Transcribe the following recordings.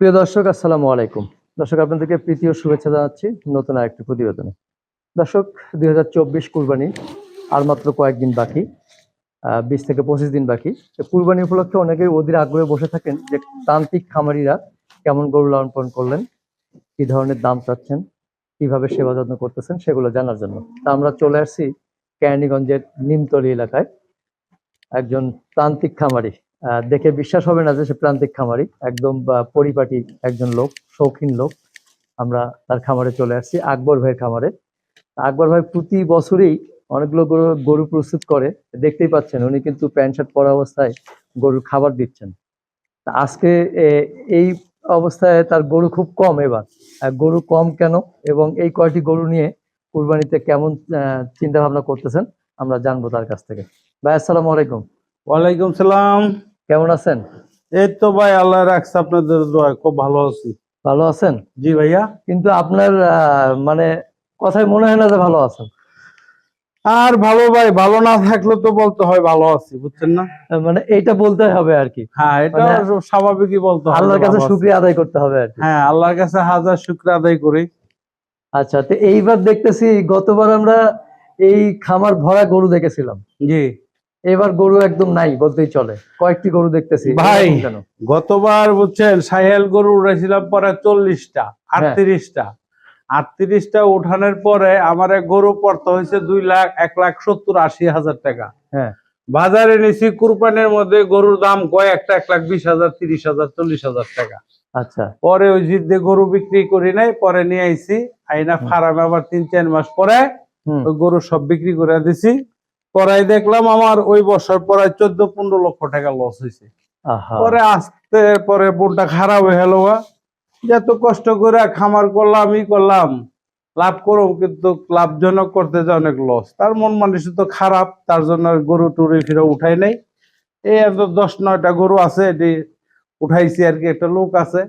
প্রিয় দর্শক, আসসালামু আলাইকুম। দর্শক, আপনাদেরকে প্রীতি ও শুভেচ্ছা জানাচ্ছি নতুন আরেকটি প্রতিবেদনে। দর্শক, দুই হাজার চব্বিশ কুরবানি আর মাত্র কয়েকদিন বাকি বিশ থেকে পঁচিশ দিন বাকি। কুরবানি উপলক্ষে অনেকেই অধীর আগ্রহে বসে থাকেন যে তান্ত্রিক খামারিরা কেমন গরু লালন পালন করলেন, কি ধরনের দাম চাচ্ছেন, কীভাবে সেবা যত্ন করতেছেন, সেগুলো জানার জন্য। তা আমরা চলে আসছি কেরানীগঞ্জের নিমতলি এলাকায়, একজন প্রান্তিক খামারি। দেখে বিশ্বাস হবে না যে সে প্রান্তিক খামারি। একদম পরিপাটি একজন লোক, শৌখিন লোক। আমরা তার খামারে চলে আসছি, আকবর ভাইয়ের খামারে। আকবর ভাই প্রতি বছরই অনেকগুলো গরু গরু প্রস্তুত করে। দেখতেই পাচ্ছেন, উনি কিন্তু প্যান্ট শার্ট পরা অবস্থায় গরুর খাবার দিচ্ছেন। আজকে এই অবস্থায় তার গরু খুব কম এবার। গরু কম কেন? এবং এই কয়টি গরু নিয়ে কুরবানিতে কেমন চিন্তা ভাবনা করতেছেন? আমরা জানব তার কাছ থেকে। ভাই, আসসালামু আলাইকুম। ওয়ালাইকুম সালাম। কেমন আছেন? এই তো ভাই আল্লাহ রাখছে আপনাদের দোয়া খুব ভালো আছি। ভালো আছেন? জি ভাইয়া। কিন্তু আপনার মানে কথায় মনে হয় না যে ভালো আছেন। আর ভালো ভাই ভালো না থাকলে তো বলতে হয় ভালো আছি বুঝছেন না? মানে এইটা বলতে হবে আর কি। হ্যাঁ এটা মানে স্বাভাবিকই বলতে হয় আল্লাহর কাছে। শুক্রিয়া আদায় করতে হবে আর কি। হ্যাঁ আল্লাহর কাছে হাজার শুক্র আদায় করি। আচ্ছা তো এইবার দেখতেছি গতবার আমরা এই খামার ভরা গরু দেখেছিলাম। জি। এবার গরু একদম নাই বলতেই চলে। কয়েকটি গরু দেখতেছি ভাই। গতবার বুঝছেন সাহেল গরু উড়েছিলাম পরে চল্লিশটা আটত্রিশটা। আটত্রিশটা উঠানোর পরে আমার এক গরু পড়তে হয়েছে দুই লাখ এক লাখ সত্তর আশি হাজার টাকা। হ্যাঁ। বাজারে নিছি কুরবানের মধ্যে গরুর দাম কয় একটা এক লাখ বিশ হাজার তিরিশ হাজার চল্লিশ হাজার টাকা। আচ্ছা। পরে ওই জিদ্দে গরু বিক্রি করি নাই পরে নিয়ে আইছি। আইনা। ফার্মে আবার তিন চার মাস পরে ওই গরু সব বিক্রি করে দিছি। পরাই দেখলাম আমার ওই বছর পরে চোদ্দ পনেরো লক্ষ টাকা লস হয়েছে। পরে আসতে পরে বোনটা খারাপ হয়ে গেল গা। যে এত কষ্ট করে খামার করলাম ই করলাম লাভ করো কিন্তু লাভজনক করতে যে অনেক লস তার মন মানুষ তো খারাপ তার জন্য গরু টুরি ফিরে উঠাই নাই। এই এত দশ নয়টা গরু আছে এটি উঠাইছি আর কি একটা লোক আছে।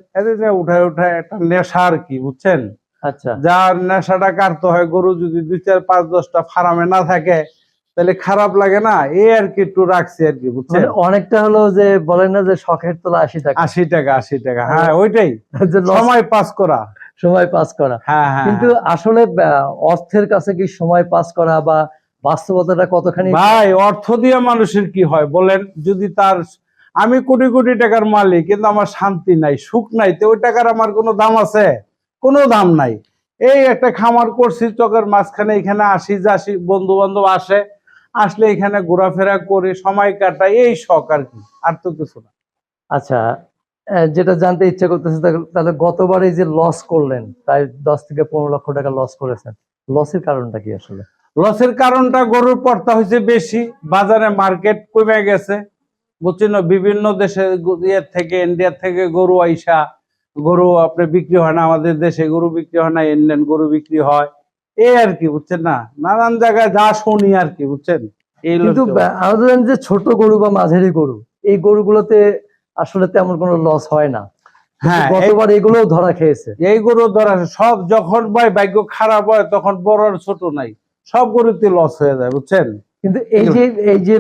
উঠায় উঠায় একটা নেশা আর কি বুঝছেন? আচ্ছা। যার নেশাটা কাটতে হয় গরু যদি দুই চার পাঁচ দশটা ফার্মে না থাকে তাহলে খারাপ লাগে না এই আর কি একটু রাখছি আর কি বুঝছেন? মানে অনেকটা হলো যে বলেন না যে শখের তোলা আশি টাকা। আশি টাকা আশি টাকা হ্যাঁ ওইটাই। সময় পাস করা। সময় পাস করা। হ্যাঁ হ্যাঁ কিন্তু আসলে অর্থের কাছে কি সময় পাস করা বা বাস্তবতাটা কতখানি ভাই অর্থ দিয়ে মানুষের কি হয়? বলেন যদি তার আমি কোটি কোটি টাকার মালিক কিন্তু আমার শান্তি নাই সুখ নাই তো ওই টাকার আমার কোনো দাম আছে? কোনো দাম নাই। এই একটা খামার করছি চকের মাঝখানে এখানে আসি যাসি বন্ধু বান্ধব আসে আসলে এখানে ঘোরাফেরা করে সময় কাটাই এই শখ আর কি আর তো কিছু না। আচ্ছা যেটা জানতে ইচ্ছা করতেছে তাহলে গতবার এই যে লস করলেন প্রায় দশ থেকে পনেরো লক্ষ টাকা লস করেছেন লসের কারণটা কি আসলে? লসের কারণটা গরুর পড়তা হয়েছে বেশি বাজারে মার্কেট কমে গেছে বুঝছেন বিভিন্ন দেশে গু- ইয়ে থেকে ইন্ডিয়া থেকে গরু আইসা গরু আপনি বিক্রি হয় না আমাদের দেশে গরু বিক্রি হয় না ইন্ডিয়ান গরু বিক্রি হয়। এই আর কি বুঝছেন না? নানান জায়গায় যা শুনি আর কি বুঝছেন? কিন্তু জানি যে ছোট গরু বা মাঝারি গরু এই গরুগুলোতে আসলে তেমন কোনো লস হয় না। হ্যাঁ গতবার ধরা খেয়েছে। এই গরু ধরা সব যখন ভাই ভাগ্য খারাপ হয় তখন বড় আর ছোট নাই। সব গরুতে লস হয়ে যায় বুঝছেন? কিন্তু এই যে এই যে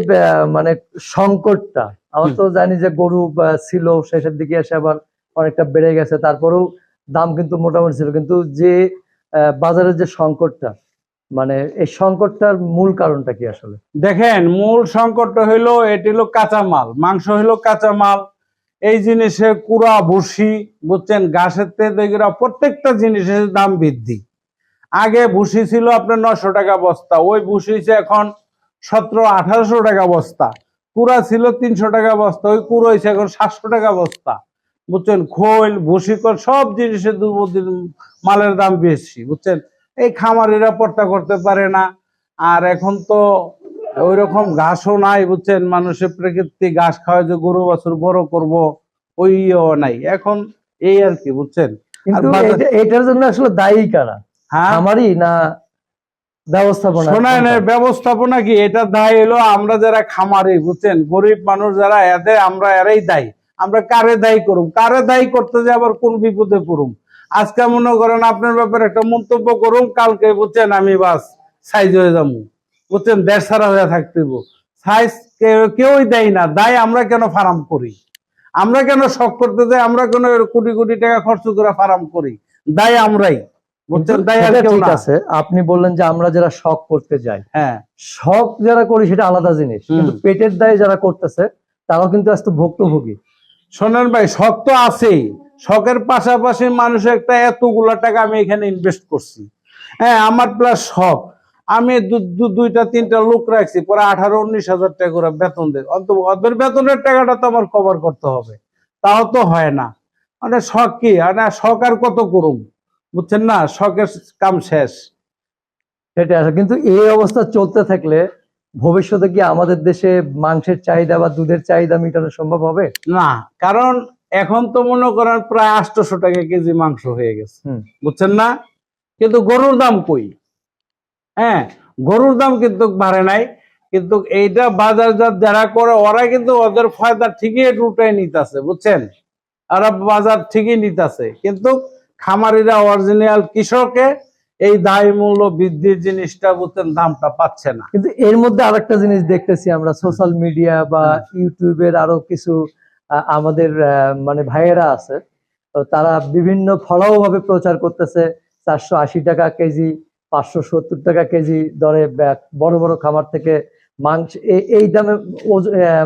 মানে সংকটটা আমরা তো জানি যে গরু ছিল শেষের দিকে এসে আবার অনেকটা বেড়ে গেছে। তারপরেও দাম কিন্তু মোটামুটি ছিল। কিন্তু যে বাজারের যে সংকটটা মানে এই সংকটটার মূল কারণটা কি আসলে? দেখেন, মূল সংকটটা হইল, এটি হলো কাঁচামাল, মাংস হইল কাঁচামাল, এই জিনিসে কুড়া, ভুসি, বুঝছেন? ঘাসের তেল প্রত্যেকটা জিনিসের দাম বৃদ্ধি। আগে ভুসি ছিল আপনার নশো টাকা বস্তা, ওই ভুসি এখন সতেরো, আঠারোশো টাকা বস্তা, কুড়া ছিল তিনশো টাকা বস্তা, ওই কুড়ো হয়েছে এখন সাতশো টাকা বস্তা। বুঝছেন? খোল ভুসি কল সব জিনিসের দুর্বদিন মালের দাম বেশি বুঝছেন? এই খামারিরা পর্তা করতে পারে না। আর এখন তো ওই রকম ঘাসও নাই বুঝছেন? মানুষের প্রকৃতি ঘাস খাওয়া যে গরু বছর বড় করব ওই ইয়েও নাই। এখন এই আর কি বুঝছেন? এটার জন্য আসলে দায়ী কারা? হ্যাঁ? আমারই না ব্যবস্থাপনা? শোনেন ব্যবস্থাপনা কি? এটা দায় এলো আমরা যারা খামারি বুঝছেন? গরিব মানুষ যারা এদের আমরা এরাই দায়ী। আমরা কারে দায়ী করুম? কারে দায়ী করতে যে আবার কোন বিপদে পড়ুম? আজকে মনে করেন আপনার ব্যাপারে একটা মন্তব্য করুম কালকে বুঝছেন আমি বাস সাইজ হয়ে যাব। বুঝছেন? দেড় সারা হয়ে থাকতে সাইজ কেউই দেয় না। দায় আমরা কেন ফার্ম করি? আমরা কেন শখ করতে যাই? আমরা কেন কোটি কোটি টাকা খরচ করে ফার্ম করি? দায় আমরাই। ঠিক আছে। আপনি বললেন যে আমরা যারা শখ করতে যাই হ্যাঁ। শখ যারা করি সেটা আলাদা জিনিস। কিন্তু পেটের দায়ে যারা করতেছে তারাও কিন্তু আজ তো ভুক্তভোগী। শোনেন ভাই, শখ তো আছেই। শখের পাশাপাশি মানুষ একটা এতগুলা টাকা আমি এখানে ইনভেস্ট করছি। হ্যাঁ আমার প্লাস শখ। আমি দুইটা, তিনটা লোক রাখছি, পরে আঠারো, উনিশ হাজার টাকা করে বেতন দেয়। বেতনের টাকাটা তো আমার কভার করতে হবে। তাও তো হয় না। মানে শখ কি? মানে শখ আর কত করুম? বুঝছেন না? শখের কাম শেষ। সেটাই আছে। কিন্তু এই অবস্থা চলতে থাকলে ভবিষ্যতে কি আমাদের দেশে মাংসের চাহিদা বা দুধের চাহিদা মেটানো সম্ভব হবে? না কারণ এখন তো মনে করেন প্রায় আটশোশো টাকা কেজি মাংস হয়ে গেছে। বুঝছেন না? কিন্তু গরুর দাম কই? হ্যাঁ গরুর দাম কিন্তু বাড়ে নাই। কিন্তু এইটা বাজারজাত যারা করে ওরা কিন্তু ওদের ফায়দা ঠিকই রুটাই নিতেছে বুঝছেন? ওরা বাজার ঠিকই নিতেছে। কিন্তু খামারিরা অরিজিনাল কৃষকে এই দায় মূল্য বৃদ্ধির জিনিসটা বলতেন দামটা পাচ্ছে না। কিন্তু এর মধ্যে আরেকটা জিনিস দেখতেছি আমরা সোশ্যাল মিডিয়া বা ইউটিউবের আরও কিছু আমাদের মানে ভাইয়েরা আছে তো তারা বিভিন্ন ফলাও ভাবে প্রচার করতেছে চারশো আশি টাকা কেজি পাঁচশো সত্তর টাকা কেজি দরে বড় বড় খামার থেকে মাংস এই- এই দামে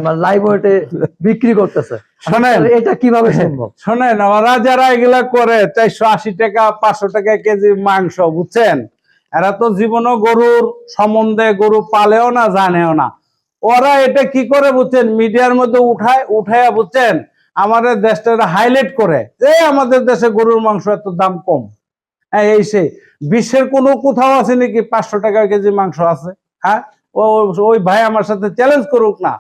মানে লাইভ ওয়েটে বিক্রি করতেছে। শোনেন। এটা কীভাবে সম্ভব? শোনেন ওরা যারা এগুলা করে চারশো আশি টাকা পাঁচশো টাকা কেজি মাংস বুঝছেন? এরা তো জীবনও গরুর সম্বন্ধে গরু পালেও না জানেও না। ওরা এটা কি করে বুঝছেন? মিডিয়ার মধ্যে উঠায় উঠায় বুঝছেন? আমাদের দেশটা হাইলাইট করে। যে আমাদের দেশে গরুর মাংস এত দাম কম। হ্যাঁ এই সে বিশ্বের কোনো কোথাও আছে নাকি পাঁচশো টাকা কেজি মাংস আছে? হ্যাঁ? ওই ভাই আমার সাথে চ্যালেঞ্জ করুক না।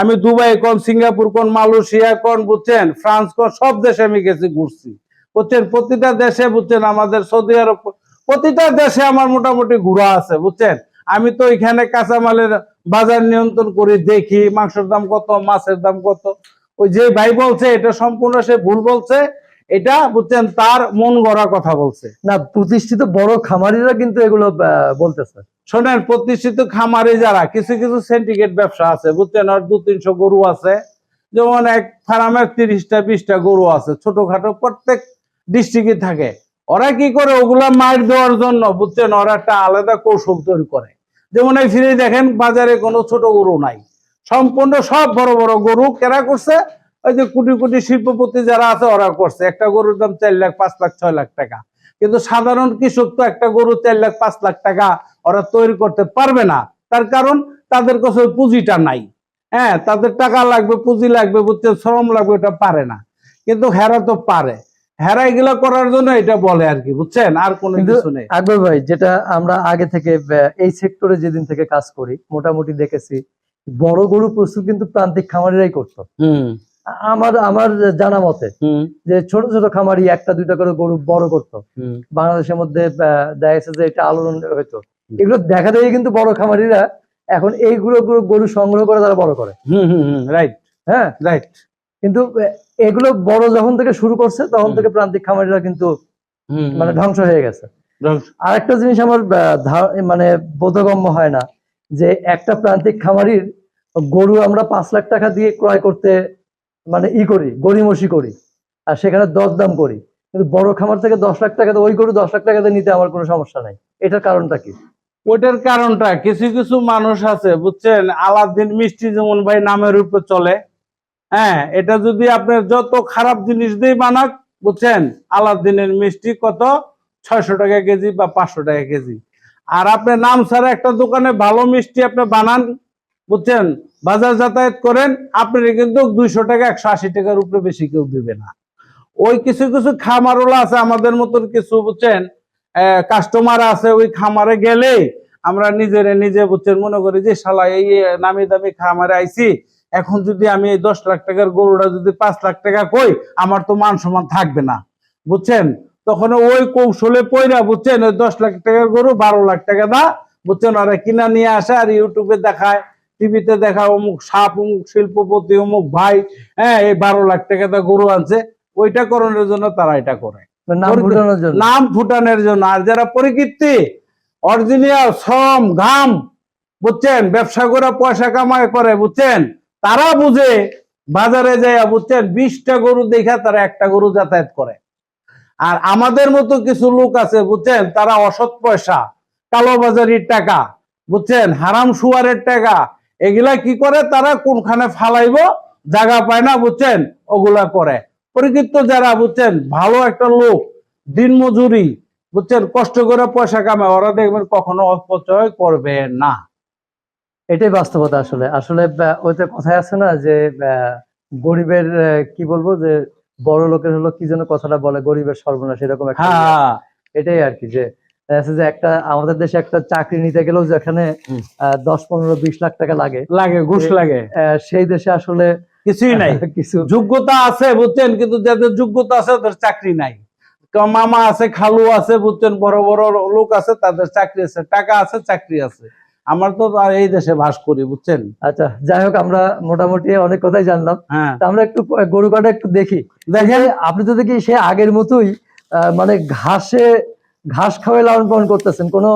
আমি দুবাই কোন, সিঙ্গাপুর কোন, মালয়েশিয়া কোন, বুঝছেন? ফ্রান্স কোন, সব দেশে আমি গেছি, ঘুরছি। বুঝছেন? প্রতিটা দেশে, বুঝছেন, আমাদের সৌদি আরব, প্রতিটা দেশে আমার মোটামুটি ঘোরা আছে, বুঝছেন? আমি তো এখানে কাঁচামালের বাজার নিয়ন্ত্রণ করে, দেখি মাংসের দাম কত, মাছের দাম কত। ওই যে ভাই বলছে, এটা সম্পূর্ণ সে ভুল বলছে। এটা বুঝছেন তার মন গড়া কথা বলছে। না প্রতিষ্ঠিত বড় খামারিরা কিন্তু এগুলো বলতেছে। শোনেন প্রতিষ্ঠিত খামারে যারা কিছু কিছু সেন্টিকেট ব্যবসা আছে বুঝছেন আর দু তিনশো গরু আছে। যেমন এক ফার্মের তিরিশটা বিশটা গরু আছে ছোটখাটো প্রত্যেক ডিস্ট্রিক্টে থাকে। ওরা কি করে? ওগুলা মার দেওয়ার জন্য বুঝছেন ওরা একটা আলাদা কৌশল তৈরি করে। যেমন এই ফিরে দেখেন বাজারে কোনো ছোট গরু নাই। সম্পূর্ণ সব বড় বড় গরু কেনা করছে? ওই যে কোটি কোটি শিল্পপতি যারা আছে ওরা করছে। একটা গরুর দাম চার লাখ পাঁচ লাখ ছয় লাখ টাকা। কিন্তু সাধারণ কৃষক তো একটা গরু চার লাখ পাঁচ লাখ টাকা ওরা তৈরি করতে পারবে না। তার কারণ তাদের কাছে পুঁজিটা নাই। হ্যাঁ তাদের টাকা লাগবে পুঁজি লাগবে বুঝতে শ্রম লাগবে এটা পারে না। কিন্তু হেরা তো পারে। হেরা এগুলা করার জন্য এটা বলে আর কি বুঝছেন? আর কোনো কিছু নেই। আকবর ভাই যেটা আমরা আগে থেকে এই সেক্টরে যেদিন থেকে কাজ করি মোটামুটি দেখেছি বড় গরু প্রস্তুত কিন্তু প্রান্তিক খামারিরাই করতো। আমার আমার জানা মতে যে ছোট ছোট খামারি একটা দুইটা করে গরু বড় করতো। বাংলাদেশের মধ্যে দেখা যে এটা আলোড়ন হইতো। এগুলো দেখা দেখে কিন্তু বড় খামারিরা এখন এইগুলো গরু গরু সংগ্রহ করে তারা বড় করে। রাইট হ্যাঁ? রাইট কিন্তু এগুলো বড় যখন থেকে শুরু করছে তখন থেকে প্রান্তিক খামারিরা কিন্তু মানে ধ্বংস হয়ে গেছে। আরেকটা জিনিস আমার মানে বোধগম্য হয় না যে একটা প্রান্তিক খামারির গরু আমরা পাঁচ লাখ টাকা দিয়ে ক্রয় করতে মানে ই করি, গড়িমসি করি, আর সেখানে দর দাম করি। কিন্তু বড় খামার থেকে দশ লাখ টাকাতে ওই গরু দশ লাখ টাকাতে নিতে আমার কোনো সমস্যা নাই। এটার কারণটা কি? ওইটার কারণটা, কিছু কিছু মানুষ আছে, বুঝছেন? আলাদিন মিষ্টি যেমন ভাই নামের উপর চলে হ্যাঁ? এটা যদি আপনার যত খারাপ জিনিস দিয়ে বানাক, বুঝছেন? আলাদিনের মিষ্টি কত? ছয়শো টাকা কেজি বা পাঁচশো টাকা কেজি। আর আপনি নাম ছাড়া একটা দোকানে ভালো মিষ্টি আপনি বানান বুঝছেন? বাজার যাতায়াত করেন, আপনি কিন্তু দুইশো টাকা, একশো আশি টাকার উপরে বেশি কেউ দিবে না। ওই কিছু কিছু খামারওয়ালা আছে আমাদের মতন কিছু, বুঝছেন? কাস্টমার আছে, ওই খামারে গেলে আমরা নিজেরে নিজে, বুঝছেন, মনে করি যে, শালা, এই নামি দামি খামারে আইছি, এখন যদি আমি এই দশ লাখ টাকার গরুটা যদি পাঁচ লাখ টাকা কই, আমার তো মান সম্মান থাকবে না। বুঝছেন? তখন ওই কৌশলে পয়রা বুঝছেন, ওই দশ লাখ টাকার গরু বারো লাখ টাকা দা, বুঝছেন, ওরা কিনা নিয়ে আসে আর ইউটিউবে দেখায়। টিভিতে দেখায় অমুক সাপ অমুক শিল্পপতি অমুক ভাই হ্যাঁ এই বারো লাখ টাকা দা গরু আনছে ওইটা করানোর জন্য তারা এটা করে। নাম ফুটানোর জন্য? আর যারা পরিকীর্তি অরিজিনাল শ্রম ঘাম বুঝছেন ব্যবসা করে পয়সা কামাই করে বুঝছেন তারা বুঝে বাজারে যাইয়া বুঝছেন বিশটা গরু দেখা তারা একটা গরু যাতায়াত করে। আর আমাদের মতো কিছু লোক আছে বুঝছেন তারা অসৎ পয়সা কালোবাজারির টাকা বুঝছেন হারাম সুয়ারের টাকা এগুলা কি করে? তারা কোনখানে ফালাইব? জায়গা পায় না বুঝছেন? ওগুলা করে। পরিচিত যারা বুঝছেন? ভালো একটা লোক দিন মজুরি বুঝছেন? কষ্ট করে পয়সা কামায় ওরা দেখবেন কখনো অপচয় করবে না। এটাই বাস্তবতা আসলে। আসলে ওই ওইটা কথায় আছে না যে আহ, গরিবের কি বলব যে বড় লোকের হলো কি যেন কথাটা বলে গরিবের সর্বনাশ এরকম একটা। হ্যাঁ। এটাই আর কি যে যে একটা আমাদের দেশে একটা চাকরি নিতে গেলেও যেখানে দশ পনেরো বিশ লাখ টাকা লাগে। লাগে ঘুষ লাগে। সেই দেশে আসলে কিছুই নাই। কিছু যোগ্যতা আছে বুঝছেন? কিন্তু যাদের যোগ্যতা আছে তাদের চাকরি নাই। মামা আছে খালু আছে বুঝছেন? বড় বড় লোক আছে তাদের চাকরি আছে। টাকা আছে চাকরি আছে। আমার তো আর এই দেশে বাস করি বুঝছেন? আচ্ছা যাই হোক আমরা মোটামুটি অনেক কথাই জানলাম। হ্যাঁ। তা আমরা একটু গরু কাটা একটু দেখি। দেখেন। আপনি তো দেখি সে আগের মতোই আহ, মানে ঘাসে ঘাস খাওয়াই লালন পালন করতেছেন কোনো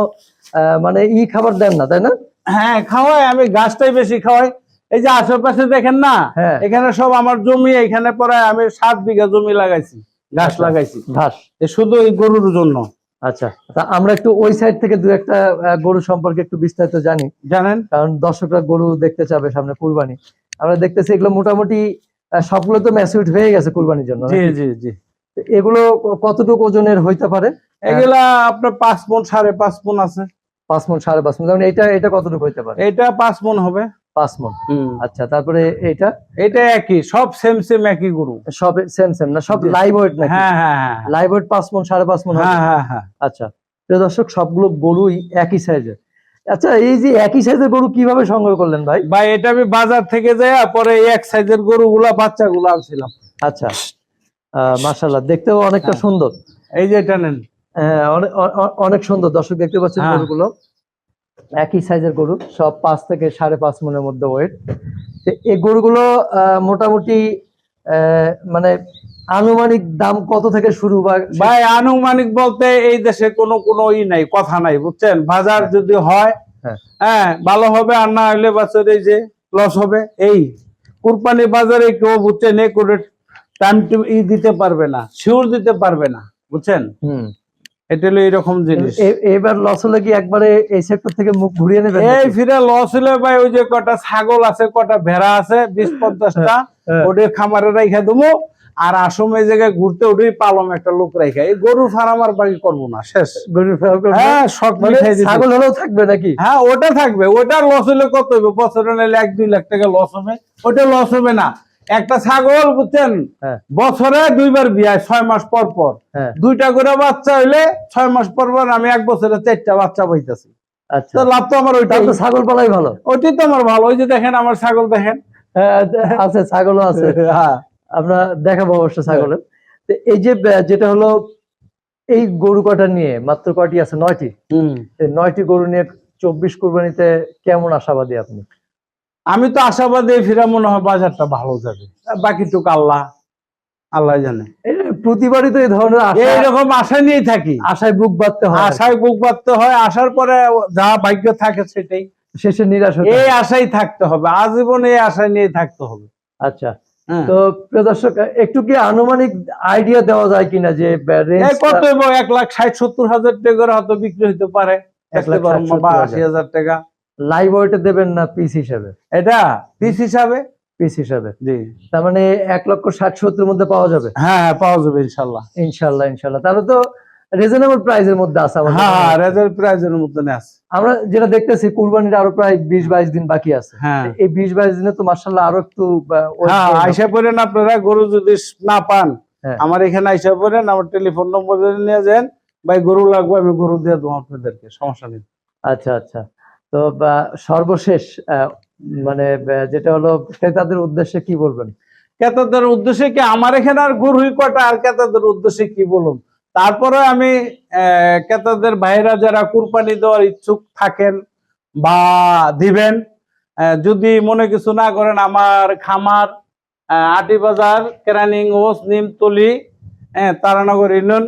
মানে ই খাবার দেন না তাই না? হ্যাঁ খাওয়াই আমি ঘাসটাই বেশি খাওয়াই। এই যে আশেপাশে দেখেন না হ্যাঁ। এখানে সব আমার জমি এখানে পরে আমি সাত বিঘা জমি লাগাইছি গাছ আচ্ছা। লাগাইছি। ঘাস। শুধু এই গরুর জন্য। আচ্ছা আমরা একটু ওই সাইড থেকে দু একটা গরু সম্পর্কে একটু বিস্তারিত জানি। জানেন? কারণ দর্শকরা গরু দেখতে চাবে সামনে কুরবানি। আমরা দেখতেছি এগুলো মোটামুটি সবগুলো তো ম্যাসিউড হয়ে গেছে কুরবানির জন্য জি জি জি। এগুলো কতটুকু ওজনের হইতে পারে? এগুলা আপনার পাঁচ মন সাড়ে পাঁচ মন আছে। পাঁচ মন সাড়ে পাঁচ মন যেমন এটা এটা কতটুকু হইতে পারে? এটা পাঁচ মন হবে। পাঁচ মন আচ্ছা তারপরে এটা এটা একই সব সেম সেম একই গরু। সব সেম সেম না সব। লাইভ ওয়েট হ্যাঁ হ্যাঁ হ্যাঁ লাইভ ওয়েট পাঁচ মন সাড়ে পাঁচ মন হ্যাঁ হ্যাঁ হ্যাঁ। আচ্ছা প্রিয় দর্শক সবগুলো গরুই একই সাইজের আচ্ছা এই যে একই সাইজের গরু কীভাবে সংগ্রহ করলেন ভাই? ভাই এটা আমি বাজার থেকে যাই পরে এক সাইজের গরুগুলা বাচ্চাগুলো আনছিলাম। আচ্ছা আহ মাশাল্লাহ দেখতেও অনেকটা হ্যাঁ। সুন্দর। এই যে এটা নেন। হ্যাঁ অনেক সুন্দর। দর্শক দেখতে পাচ্ছেন হ্যাঁ। গরুগুলো। একই সাইজের গরু সব পাঁচ থেকে সাড়ে পাঁচ মনের মধ্যে ওয়েট এই গরুগুলো মোটামুটি মানে আনুমানিক দাম কত থেকে শুরু ভাই আনুমানিক বলতে এই দেশে কোনো কোনো ই নাই কথা নাই বুঝছেন? বাজার হ্যাঁ। যদি হয় হ্যাঁ। হ্যাঁ ভালো হবে আর না হলে বাচ্চার এই যে লস হবে এই। কুরবানি বাজারে কেউ বুঝছেন এ করে টাইম টু ই দিতে পারবে না শিওর দিতে পারবে না বুঝছেন? হুম। এটা হলো এইরকম জিনিস। এবার লস হলে কি একবারে এই সেক্টর থেকে মুখ ঘুরিয়ে নেবেন এই ফিরে লস হলে ভাই ওই যে কটা ছাগল আছে কটা ভেড়া আছে বিশ পঞ্চাশটা হ্যাঁ। ওদের খামারে রাইখা দেবো। আর আসম এই জায়গায় ঘুরতে ওটাই পালম একটা লোক রাইখা এই গরুর ফার্ম আর বাকি করব না শেষ। গরুর ফার্ম হ্যাঁ শখ মানে ছাগল হলেও থাকবে নাকি? হ্যাঁ ওটা থাকবে। ওটা লস হলে কত হবে বছরে এক দুই লাখ টাকা লস হবে। ওটা লস হবে না। একটা ছাগল বুঝছেন? হ্যাঁ। বছরে দুইবার বিয়ায় ছয় মাস পর পর। হ্যাঁ। দুইটা করে বাচ্চা হইলে ছয় মাস পর পর আমি এক বছরে চারটা বাচ্চা পাইতেছি। আচ্ছা। লাভ তো আমার তো ছাগল পালাই ভালো। ওইটাই তো আমার ভালো। ওই যে দেখেন আমার ছাগল দেখেন। হ্যাঁ, আছে ছাগলও আছে। হ্যাঁ। আমরা দেখাবো অবশ্য ছাগলের। তো এই যে যেটা হলো এই গরু কটা নিয়ে মাত্র কয়টি আছে? নয়টি? হুম। নয়টি গরু নিয়ে চব্বিশ কুরবানিতে কেমন আশাবাদী আপনি? আমি তো আশাবাদী ফিরা মনে হয় বাজারটা ভালো যাবে। বাকিটুকু আল্লাহ আল্লাহ জানে। প্রতিবারই তো এই ধরনের এইরকম আশা নিয়েই থাকি। আশায় বুক বাঁধতে হয়। আশায় বুক বাঁধতে হয় আসার পরে যা ভাগ্য থাকে সেটাই। শেষে নিরাশ এই। আশাই থাকতে হবে আজীবন এই আশায় নিয়ে থাকতে হবে। আচ্ছা। হ্যাঁ। তো প্রিয় দর্শক একটু কি আনুমানিক আইডিয়া দেওয়া যায় কিনা যে এই কত? এক লাখ ষাট সত্তর হাজার টাকার হয়তো বিক্রি হতে পারে। এক লাখ। আশি হাজার টাকা। লাইভ ওয়েটে দেবেন না পিস হিসাবে। এটা? পিস হিসাবে? পিস হিসাবে। জি। তার মানে এক লক্ষ ষাট সত্তর মধ্যে পাওয়া যাবে? হ্যাঁ হ্যাঁ পাওয়া যাবে ইনশাল্লাহ। ইনশাল্লাহ ইনশাল্লাহ। তাহলে তো রিজনেবল প্রাইসের মধ্যে আছে আমাদের হ্যাঁ মনে হ্যাঁ। রেজাল্ট প্রাইজের আছে। আমরা যেটা দেখতেছি কুরবানির আরও প্রায় বিশ বাইশ দিন বাকি আছে। হ্যাঁ। এই বিশ বাইশ দিনে তো মার্শাল্লাহ আরও একটু হ্যাঁ পড়েন আপনারা গরু যদি না পান। আমার এখানে আইসা পড়েন আমার টেলিফোন নম্বর নিয়ে যান ভাই গরু লাগবে আমি গরু দিয়ে দেবো আপনাদেরকে সমস্যা নেই। আচ্ছা আচ্ছা। তো সর্বশেষ মানে যেটা হলো ক্রেতাদের উদ্দেশ্যে কি বলবেন? ক্রেতাদের উদ্দেশ্যে কি আমার এখানে আর গরুই কটা আর ক্রেতাদের উদ্দেশ্যে কি বলুন? তারপরে আমি ক্রেতাদের ভাইরা যারা কুরবানি দেওয়ার ইচ্ছুক থাকেন বা দিবেন যদি মনে কিছু না করেন আমার খামার আহ, আটিবাজার কেরানিং ওস নিমতলি তারানগর ইউনিয়ন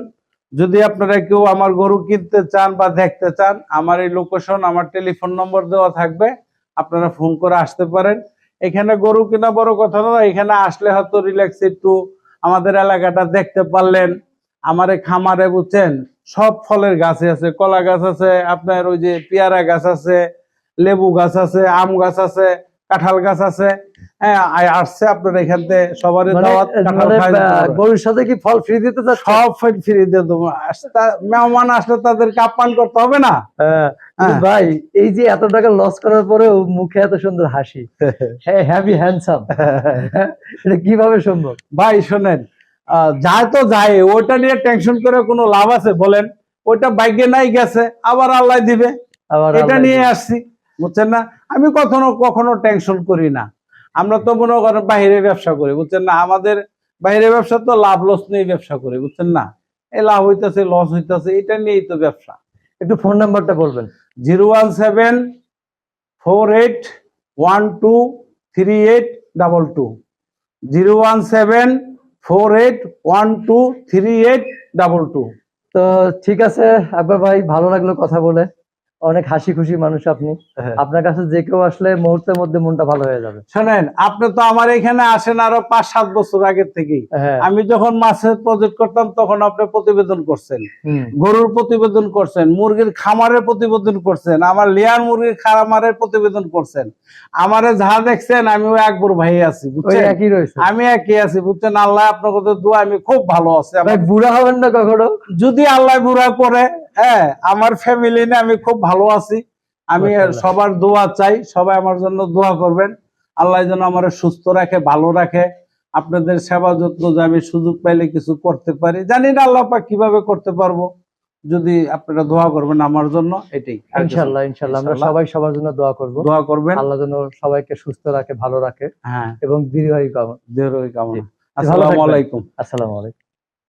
যদি আপনারা কেউ আমার গরু কিনতে চান বা দেখতে চান, আমার এই লোকেশন আমার টেলিফোন নম্বর দেওয়া থাকবে। আপনারা ফোন করে আসতে পারেন। এখানে গরু কিনা বড় কথা না, এখানে আসলে হয়তো রিল্যাক্স একটু আমাদের এলাকাটা দেখতে পারলেন। আমার খামারে বুঝছেন, সব ফলের গাছ আছে, কলা গাছ আছে, আপনার ওই যে পেয়ারা গাছ আছে, লেবু গাছ আছে, আম গাছ আছে, কাঁঠাল গাছ আছে। হ্যাঁ আসছে আপনার এখান থেকে পারবে। গরুর সাথে কি ফল ফ্রি দিতে সব ফেট ফিরিয়ে দিয়ে দেবো। মেহমান আসলে তাদেরকে আপ্যায়ন করতে হবে না? হ্যাঁ, হ্যাঁ। ভাই এই যে এত টাকা লস করার পরেও মুখে এত সুন্দর হাসি। হ্যাঁ হ্যান্ডসাম এটা কীভাবে সম্ভব? ভাই শোনেন যায় তো যায় ওটা নিয়ে টেনশন করে কোনো লাভ আছে বলেন? ওটা বাইকে নাই গেছে আবার আল্লাহ দিবে। এটা নিয়ে আসছি বুঝছেন না? আমি কখনো কখনো টেনশন করি না। আমরা তো মনে করেন বাইরে ব্যবসা করি বুঝছেন না? আমাদের বাইরে ব্যবসা তো লাভ লস নিয়ে ব্যবসা করি বুঝছেন না? এই লাভ হইতেছে লস হইতেছে এটা নিয়েই তো ব্যবসা। একটু ফোন নাম্বারটা বলবেন। Zero one seven four eight one two three eight double two. Zero one seven four eight one two three eight double two. তো ঠিক আছে আকবর ভাই ভালো লাগল কথা বলে। অনেক হাসি খুশি মানুষ আপনি। আপনার কাছে যে কেউ আসলে মুহূর্তের মধ্যে মনটা ভালো হয়ে যাবে। শোনেন আপনি তো আমার এখানে আসেন আরও পাঁচ সাত বছর আগের থেকেই। হ্যাঁ। আমি যখন মাছের প্রজেক্ট করতাম তখন আপনি প্রতিবেদন করছেন। গরুর প্রতিবেদন করছেন মুরগির খামারের প্রতিবেদন করছেন আমার লেয়ার মুরগির খামারের প্রতিবেদন করছেন। আমারে যা দেখছেন আমি ওই একবার ভাই আছি বুঝছেন? একই রয়েছে। আমি একই আছি বুঝছেন? আল্লাহ আপনার কথা দোয়া আমি খুব ভালো আছি। বুড়া হবেন না কখনো? যদি আল্লাহ বুড়া করে হ্যাঁ আমার ফ্যামিলি নিয়ে আমি খুব ভালো আছি। আমি সবার দোয়া চাই সবাই আমার জন্য দোয়া করবেন। আল্লাহ যেন আমার সুস্থ রাখে ভালো রাখে। আপনাদের সেবা যত্ন যে আমি সুযোগ পাইলে কিছু করতে পারি। জানি না আল্লাহ পাক কীভাবে করতে পারব। যদি আপনারা দোয়া করবেন আমার জন্য এটাই। ইনশাল্লাহ ইনশাল্লাহ আমরা সবাই সবার জন্য দোয়া করব। দোয়া করবেন। আল্লাহ যেন সবাইকে সুস্থ রাখে ভালো রাখে হ্যাঁ। এবং দীর্ঘায়ু কামনা। দেহরই কামনা। আসসালামু আলাইকুম। আসসালামু আলাইকুম।